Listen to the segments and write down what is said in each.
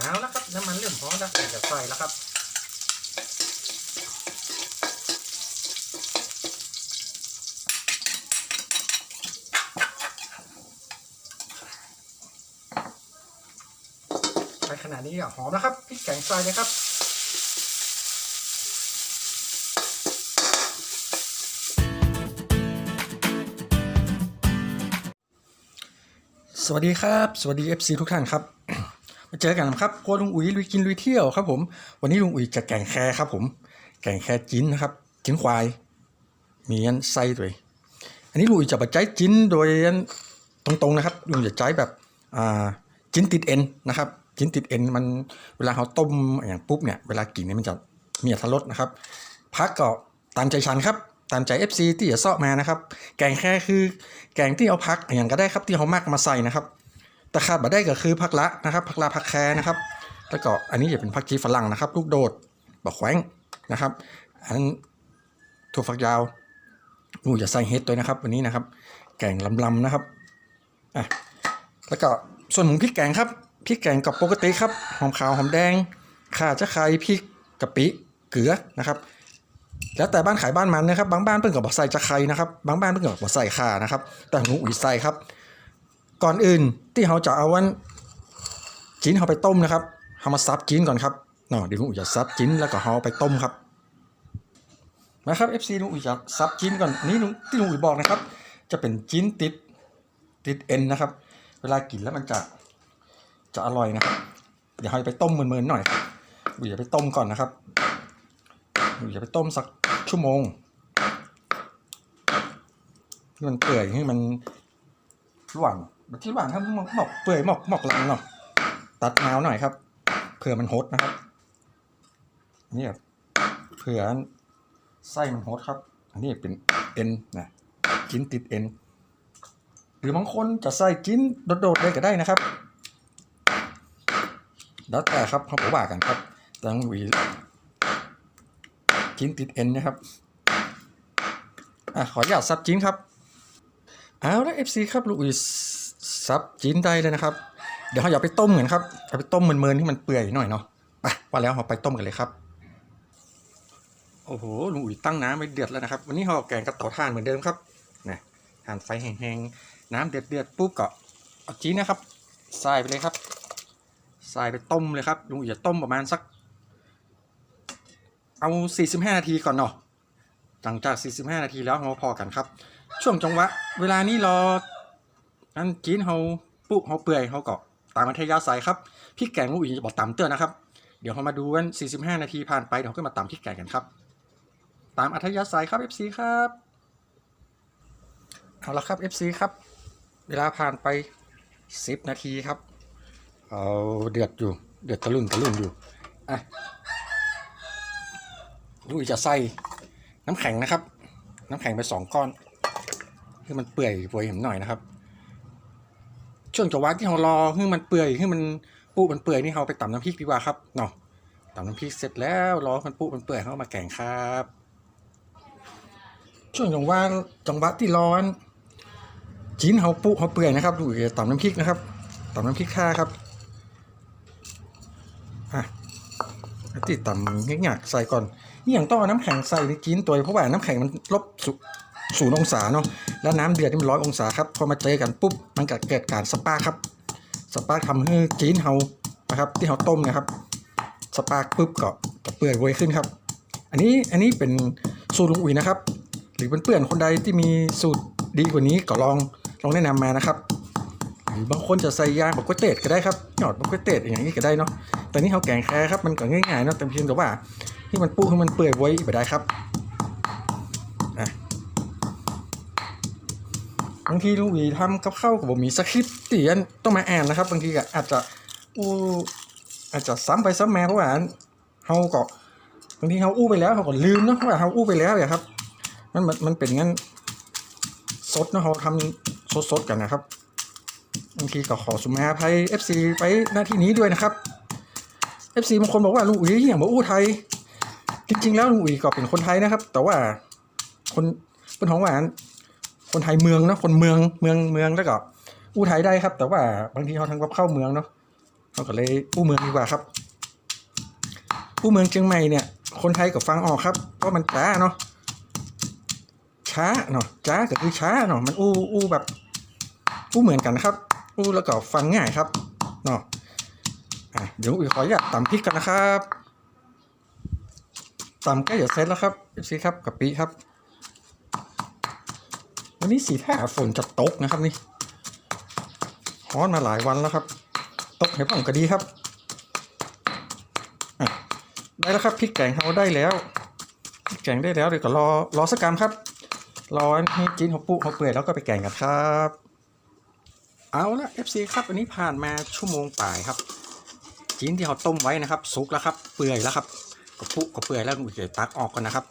เอาละครับน้ำมันเริ่มพอแล้วจะใส่แล้วครับไปขนาดนี้อะหอมแล้วครับพริกแกงใส่เลยครับสวัสดีครับ สวัสดี FC ทุกท่านครับ เจอกันครับโครัวลุงอุ๋ยลุยกินลุยเที่ยวครับผม วันนี้ลุงอุ๋ยจะแกงแคครับผม แกงแคจิ้นนะครับ จิ้นควาย มีอันไส้ด้วย อันนี้ลุงอุ๋ยจะมาใจจิ้นโดยอันตรงๆนะครับ ลุงจะใจแบบอ่าจิ้นติดเอ็นนะครับ จิ้นติดเอ็นมันเวลาเขาต้มอย่างปุ๊บเนี่ย เวลากินเนี่ยมันจะมีอรรถรสนะครับ พักก็ตามใจฉันครับ ตามใจ FC ที่จะเซาะมานะครับ แกงแค่คือแกงที่เอาพักอย่างก็ได้ครับที่เขามักมาใส่นะครับ แต่ขาดบ่ได้ก็คือผักละนะครับผักละผักแคนะครับแล้วก็อันนี้จะเป็นผักชีฝรั่งนะครับ ลูกโดดบักแขวงนะครับอันถั่วฝักยาวหนูจะใส่เห็ดด้วยนะครับ วันนี้นะครับ แกงลำๆนะครับอะแล้วก็ส่วนของพริกแกงครับพริกแกงกับปกติครับหอมขาวหอมแดงข่าจะไคร้พริกกะปิเกลือนะครับ แล้วแต่บ้านขายบ้านมันนะครับ บางบ้านเพิ่งกับบอกใส่จะไคร้นะครับ บางบ้านเพิ่งกับบอกใส่ข่านะครับ แต่หนูอุ๋ยใส่ครับ ก่อนอื่นที่เราจะเอาวันจิ้นเขาไปต้มนะครับเรามาซับจิ้นก่อนครับเนาะเดี๋ยวลุงอุ๋ยจะซับจิ้นแล้วก็เอาไปต้มครับนะครับ FC ลุงอุ๋ยจะซับจิ้นก่อนนนี้ลุงที่ลุงอุ๋ยบอกนะครับ จะเป็นจิ้นติดติดเอ็นนะครับ เวลากินแล้วมันจะจะอร่อยนะครับ เดี๋ยวเราไปต้มเมินๆหน่อยอุ๋ยจะไปต้มก่อนนะครับอุ๋ยจะไปต้มสักชั่วโมงให้มันเปื่อยให้มันระหว่าง ที่ระหว่างถ้าหมอกหมอกเปื่อยหมอกหมอกหลังเนาะตัดเท้าหน่อยครับเผื่อมันฮดนะครับนี่ครับเผื่อไส้มันฮดครับ อันนี้เป็นเอ็นนะจิ้นติดเอ็นหรือบางคนจะใส่จิ้นโดดๆเลยก็ได้นะครับ แล้วแต่ครับเขาบอกว่ากันครับตังหวีจิ้นติดเอ็นนะครับอะขออนุญาตซับจิ้นครับเอาละ FC ครับลูกอุย ซับจีนได้เลยนะครับ เดี๋ยวเราอย่าไปต้มกันครับเอาไปต้มเมินๆที่มันเปื่อยหน่อยเนาะไปว่าแล้วเราไปต้มกันเลยครับ โอ้โหลุงอุ๋ยตั้งน้ำไว้เดือดแล้วนะครับ วันนี้เราแกงกระเต่าถ่านเหมือนเดิมครับนะถ่านไฟแห้งๆน้ำเดือดเดือดๆปุ๊บก็เอาจีนนะครับใส่ไปเลยครับใส่ไปต้มเลยครับลุงอุ๋ยจะต้มประมาณสัก เอา 45 นาทีก่อนเนาะหลังจาก 45 นาทีแล้วเราพอกันครับ ช่วงจังหวะ เวลานี้รอ อันจีนเขาปุ๊เขาเปื่อยเขาก็ตามอัธยาศัยครับพริกแกงลูกอีจะบอกตำเตือนนะครับเดี๋ยวเรามาดูกัน 45 นาทีผ่านไป เดี๋ยวเราก็มาตำพริกแกงกันครับ ตามอัธยาศัยครับ FC ครับ เอาละครับ FC ครับ เวลาผ่านไป 10 นาทีครับ เอาเดือดอยู่ เดือดตะลึงตะลึงอยู่อะลูกอีจะใส่น้ำแข็งนะครับ น้ำแข็งไปสองก้อนให้มันเปื่อยปวยเห็นหน่อยนะครับ ช่วงจังหวะที่เรารอให้มันเปื่อยให้มันปุ๊มันเปื่อยนี่เราไปตำน้ำพริกดีกว่าครับเนาะตำน้ำพริกเสร็จแล้วรอมันปุ๊มันเปื่อยเข้ามาแกงครับ ช่วงจังหวะจังหวะที่ร้อนจีนเขาปุ๊เขาเปื่อยนะครับดูอีกตำน้ำพริกนะครับตำน้ำพริกข่าครับอะที่ตำเงี้ยๆใส่ก่อนนี่อย่างต้องเอาน้ำแข็งใส่ในจีนตัวเพราะว่าน้ำแข็งมันลบสุ ศูนย์องศาเนาะแล้วน้ำเดือดนี่มันร้อยองศาครับพอมาเจอกันปุ๊บมันก็เกิดการสปาร์ครับสปาร์ทำให้จีนเฮานะครับ ที่เฮาต้มนะครับ สปาร์ปุ๊บก็จะเปื่อยไวขึ้นครับ อันนี้อันนี้เป็นสูตรลุงอุ๋ยนะครับ หรือเพื่อนๆคนใดที่มีสูตรดีกว่านี้ก็ลองลองแนะนำมานะครับหรือบางคนจะใส่ยางบักกล้วยเตดก็ได้ครับหยอดบักกล้วยเตดอย่างนี้ก็ได้เนาะแต่นี่เขาแกงแค่ครับมันก็ง่ายๆเนาะแต่เพียงแต่ว่าที่มันปูให้มันเปื่อยไว้ไปได้ครับ บางทีลุงหวีทำกับข้าวกับผมมีสคริปต์ที่อันต้องมาอ่านนะครับ บางทีก็อาจจะอู้อาจจะซ้ำไปซ้ำมาเพราะว่าเฮาก็บางทีเฮาอู้ไปแล้วเขาก็ลืมเนาะว่าเฮาอู้ไปแล้วเนี่ยครับมันมันมันเป็นงั้นสดเนาะเขาทำสดสดๆกันนะครับบางทีก็ขอสุมาภัย FC ไปหน้าที่นี้ด้วยนะครับ FC บางคนบอกว่าลุงอุ๋ยอย่างบอกอู้ไทย จริง ๆ แล้วลุงอุ๋ยก็เป็นคนไทยนะครับ แต่ว่าคนเป็นของหวาน คนไทยเมืองเนาะคนเมืองเมืองเมืองแล้วก็อู้ไทยได้ครับ แต่ว่าบางทีเขาทำกับเข้าเมืองเนาะเราก็เลยอู้เมืองดีกว่าครับ อู้เมืองเชียงใหม่เนี่ย คนไทยก็ฟังออกครับเพราะมันช้าเนาะช้าเนาะช้าก็คือช้าเนาะมันอู้อู้แบบ อู้เหมือนกันนะครับ อู้แล้วก็ฟังง่ายครับเนาะอะเดี๋ยวอุ้ยขออนุญาตตำพริกกันนะครับตำใกล้จะเสร็จแล้วครับสิครับกะปิครับ วันนี้สีท่าฝนจะตกนะครับนี่ฮ้อนมาหลายวันแล้วครับ ตกให้ผมก็ดีครับได้แล้วครับพริกแกงเราได้แล้วพริกแกงได้แล้วเดี๋ยวก็รอรอสักกรัมครับรอให้จีนเขาปุเขาเปื่อยแล้วก็ไปแกงกันครับ เอาละ FC ครับอันนี้ผ่านมาชั่วโมงป่ายครับจีนที่เขาต้มไว้นะครับสุกแล้วครับ เปื่อยแล้วครับก็ปุก็เปื่อยแล้วเดี๋ยวตักออกก่อนนะครับ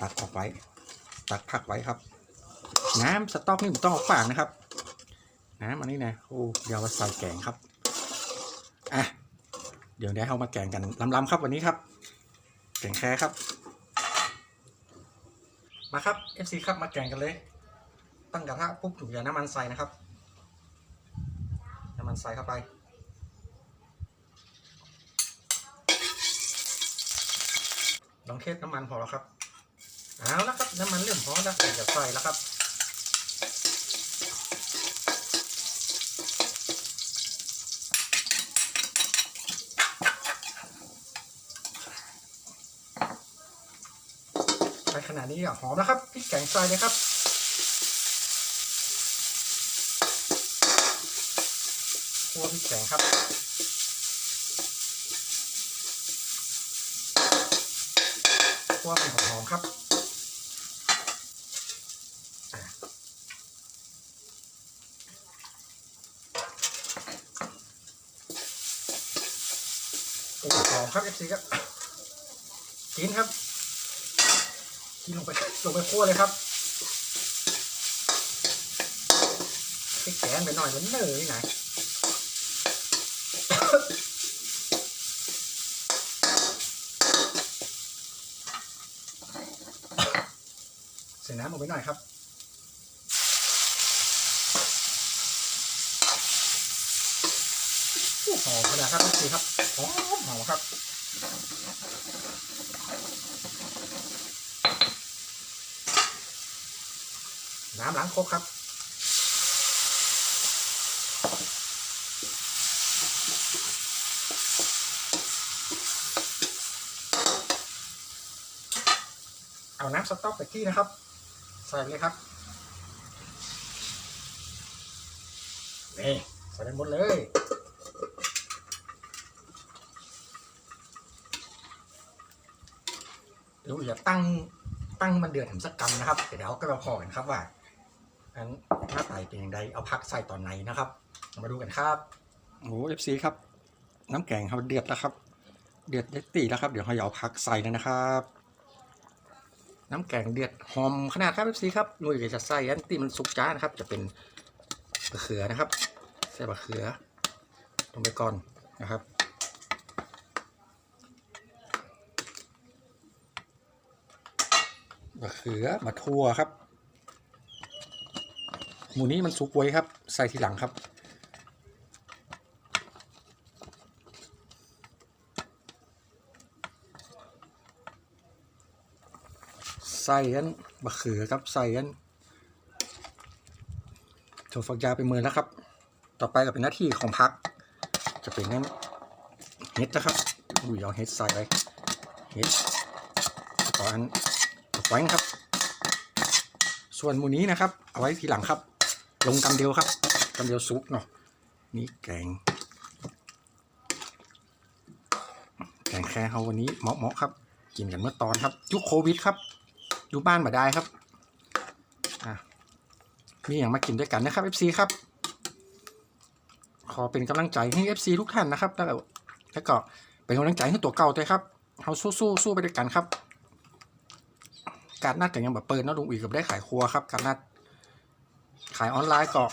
ตักออกไว้ ตักพักไว้ครับ น้ำสต๊อกนี่ผมต้องเอาฝากนะครับ น้ำอันนี้นะโอ้เดี๋ยวมาใส่แกงครับอะเดี๋ยวได้เอามาแกงกันลำๆครับวันนี้ครับ แกงแค่ครับ มาครับ FC ครับมาแกงกันเลย ตั้งกระทะปุ๊บถูกอย่าน้ำมันใส่นะครับ น้ำมันใส่เข้าไปลองเทสน้ำมันพอแล้วครับ เอาแล้วครับ น้ำมันเริ่มพอแล้วเดี๋ยวจะใส่แล้วครับ ขนาดนี้หอมแล้วครับพริกแกงใส่เลยครับคั่วพริกแกงครับคั่วมันหอมๆครับหอมครับเอฟซีครับกินครับ กินลงไปลงไปคั่วเลยครับพริกแกงไปหน่อยมันเนยไหนใส่น้ำลงไปหน่อยครับหอมขนาดครับพี่ครับหอมหอมครับ น้ำล้างครกครับ เอาน้ำสต๊อกไปที่นะครับ ใส่เลยครับนี่ใส่ไปหมดเลยเดี๋ยวอย่าตั้งตั้งมันเดือดถึงสักกรัมนะครับ เดี๋ยวเราก็มาพอกันครับว่า อันหน้าไตเป็นอย่างไรเอาพักใส่ตอนไหนนะครับ มาดูกันครับโอ้เอฟซีครับ น้ำแกงเขาเดือดแล้วครับ เดือดเด็ดตีแล้วครับ เดี๋ยวเขาเอาพักใส่นะครับ น้ำแกงเดือดหอมขนาดครับเอฟซีครับหนุ่ยจะใส่อันตีมันสุกจ้านะครับ จะเป็นบะเขือนะครับ ใส่บะเขือลงไปก่อนนะครับมะเขือมะทั่วครับ หมูนี้มันสุกไว้ครับ ใส่ทีหลังครับ ใส่อันมะเขือครับใส่อันถั่วฝักยาวไปมือแล้วครับ ต่อไปก็เป็นหน้าที่ของพัก จะเป็นนั่นเห็ดนะครับอุ้ยเอาเห็ดใส่ไปเห็ดต่ออันไว้ครับ ส่วนหมูนี้นะครับ เอาไว้ทีหลังครับ ลงกำเดียวครับกำเดียวซุปเนาะนี่แกง แกงแค่เฮาวันนี้เหมาะๆครับ กินกันเมื่อตอนครับยุคโควิดครับ อยู่บ้านมาได้ครับอะมีอย่างมากินด้วยกันนะครับ FC ครับ ขอเป็นกำลังใจให้ FC ทุกท่านนะครับ แล้วก็แล้วก็เป็นกำลังใจให้ตัวเก่าด้วยครับเราสู้ๆสู้ไปด้วยกันครับ การนัดกันยังแบบเปิดเนาะลุงอีกกับได้ขายครัวครับ การนัด ขายออนไลน์ก็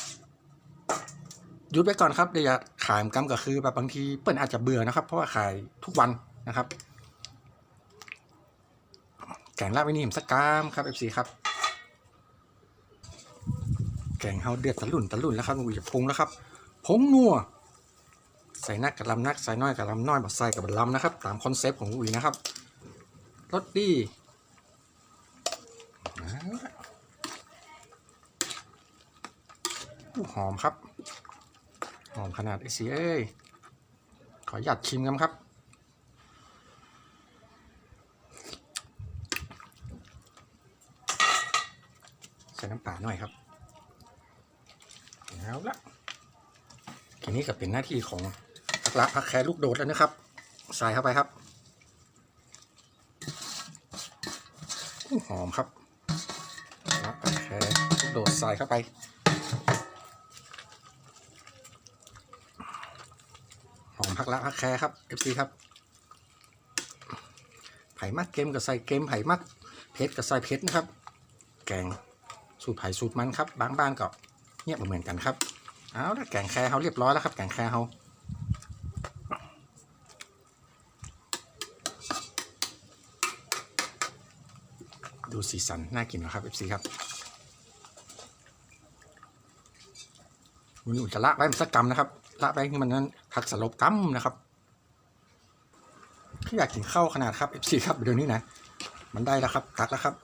ยุดไปก่อนครับเดี๋ยวอย่าขายมันก็คือแบบบางทีเปิ้ลอาจจะเบื่อนะครับ เพราะว่าขายทุกวันนะครับ แกงลาบไม่นิ่มสักกามครับ FC ครับ แกงเฮาเดือดตะลุ่นตะลุ่นแล้วครับลุงอีจะปรุงแล้วครับผงนัวใส่ส่นักกับลำนักใส่น้อยกับลำน้อยบัดใส่กับบัดลำนะครับ ตามคอนเซปต์ของอุ๋ยนะครับรสดีเอาละอู้ หอมครับ หอมขนาดไอซีเอ้ยขอหยัดชิมกันครับ ใส่น้ำปลาหน่อยครับเอาละทีนี้ก็เป็นหน้าที่ของพักละพักแครลูกโดดแล้วนะครับ ใส่เข้าไปครับ หอมครับพักละพักแครลูกโดดใส่เข้าไป พักละพักแคร์ครับ FC ครับไผ่มักเกมกับใส่เกมไผ่มักเพชรกับใส่เพชรนะครับ แกงสูตรไผ่สูตรมันครับบางบ้านก็เนี่ยเหมือนกันครับเอาละแกงแคร์เขาเรียบร้อยแล้วครับแกงแคร์เขาดูสีสันน่ากินนะครับ FC ครับวันนี้อุ่นจะละไว้มันสักกำนะครับ ละไว้ที่มันนั้นผักสลบกำนะครับที่อยากกินข้าวขนาดครับ FC ครับเดี๋ยวนี้นะ มันได้แล้วครับ ตักแล้วครับ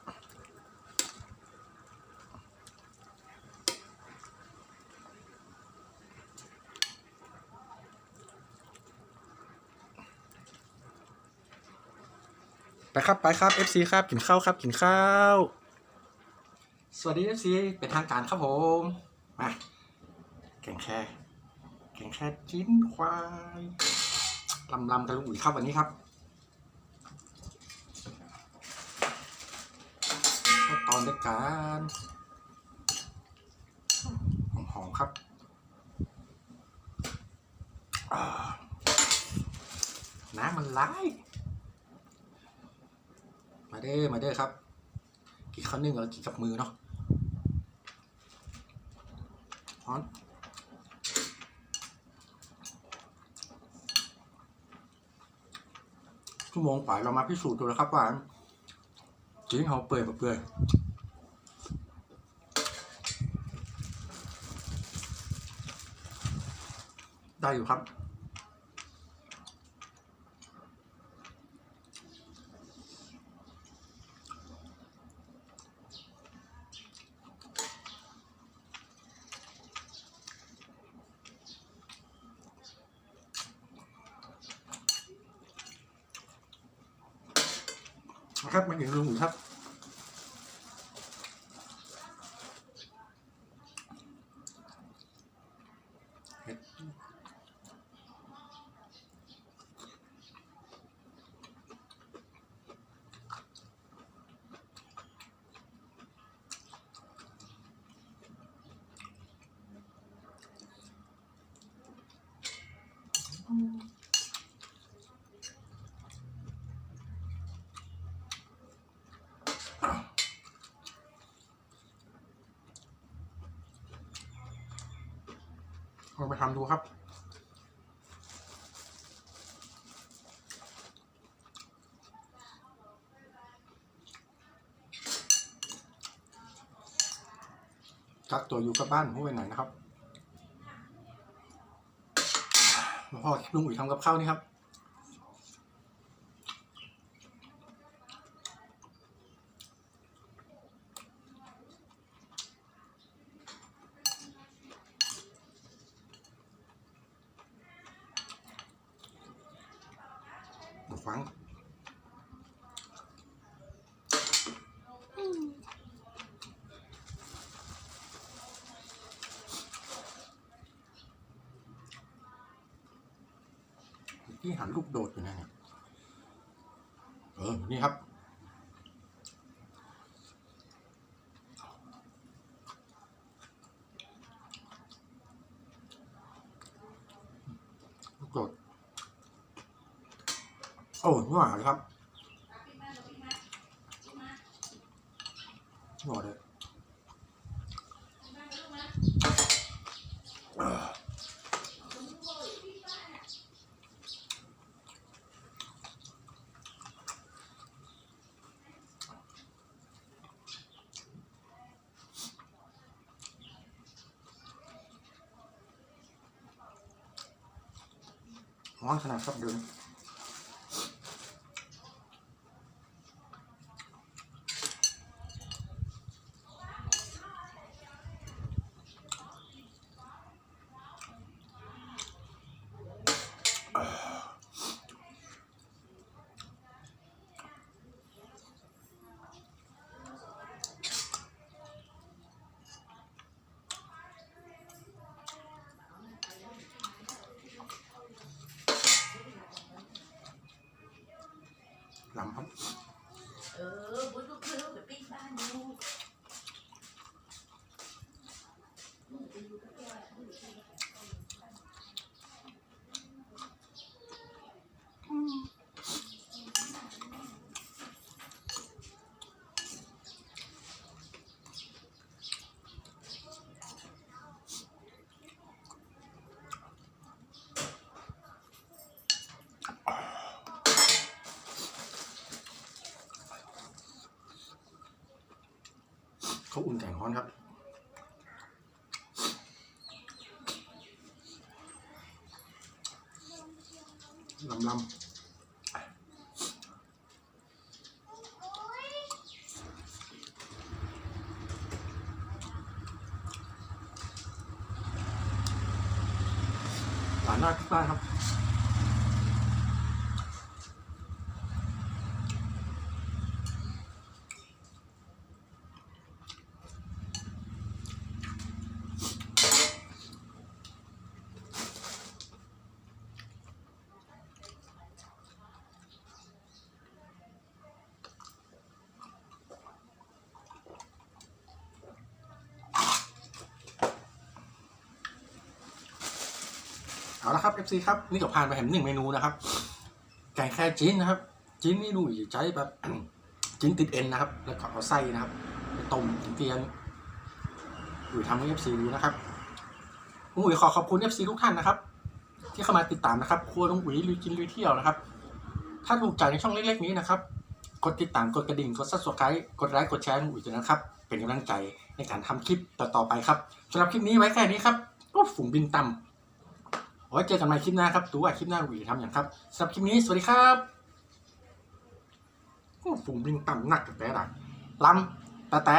ไปครับไปครับ FC ครับกินข้าวครับกินข้าว สวัสดี FC เป็นทางการครับผม มาแกงแค่ แกงแค่จิ้นควายลำลำกันลุงอุ๋ยครับวันนี้ครับข้าวตอนด้วยกันหอมๆครับน้ำมันไหลมาเด้อมาเด้อครับ กินข้าวนึ่งแล้วกินกับมือเนาะฮ้อน ชั่วโมงป่าเรามาพิสูจน์ดูแล้วครับว่าจริงเขาเปื่อยแบบเปื่อยได้อยู่ครับมาถึงลุงครับ ลองไปทำดูครับ กักตัวอยู่กับบ้านผู้ไปไหนนะครับพ่อลุงอุ๋ยทำกับข้าวนี่ครับ ฟังที่หันลูกโดดอยู่นะเนี่ยเออ นี่ครับ โอ้หวานครับหวานเลยอ๋อขนาดสักเดือน ลำครับ เออบุญลูกคือลูกไปปิ้งบ้านดู เขา อุ่นแข็งร้อนครับลำลำหวานมากทุกบ้านครับ เอา ละครับ FC ครับนี่ก็ผ่านไปแหมหนึ่งเมนูนะครับแกงแค่จิ้นนะครับ จิ้นนี่ดูอยู่ใช้แบบจิ้นติดเอ็นนะครับ แล้วก็เอาไส้นะครับไปต้มเตียนอยู่ทำให้ FC ดูนะครับลุงอุ๋ยขอขอบคุณ FC ทุกท่านนะครับ ที่เข้ามาติดตามนะครับ ครัวลุงอุ๋ยลุยกินลุยเที่ยวนะครับ ถ้าถูกใจในช่องเล็กๆนี้นะครับกดติดตามกดกระดิ่งกดซับสไครต์กดไลค์กดแชร์ลุงอุ๋ยด้วยนะครับ เป็นกำลังใจในการทำคลิปต่อๆไปครับสำหรับคลิปนี้ไว้แค่นี้ครับก็ฝูงบินต่ำ ไว้เจอกันใหม่คลิปหน้าครับดูว่าคลิปหน้าวีทำอย่างครับสำหรับคลิปนี้สวัสดีครับฝูงบิงต่ำหนักแต่แต่ละลำตะแตะ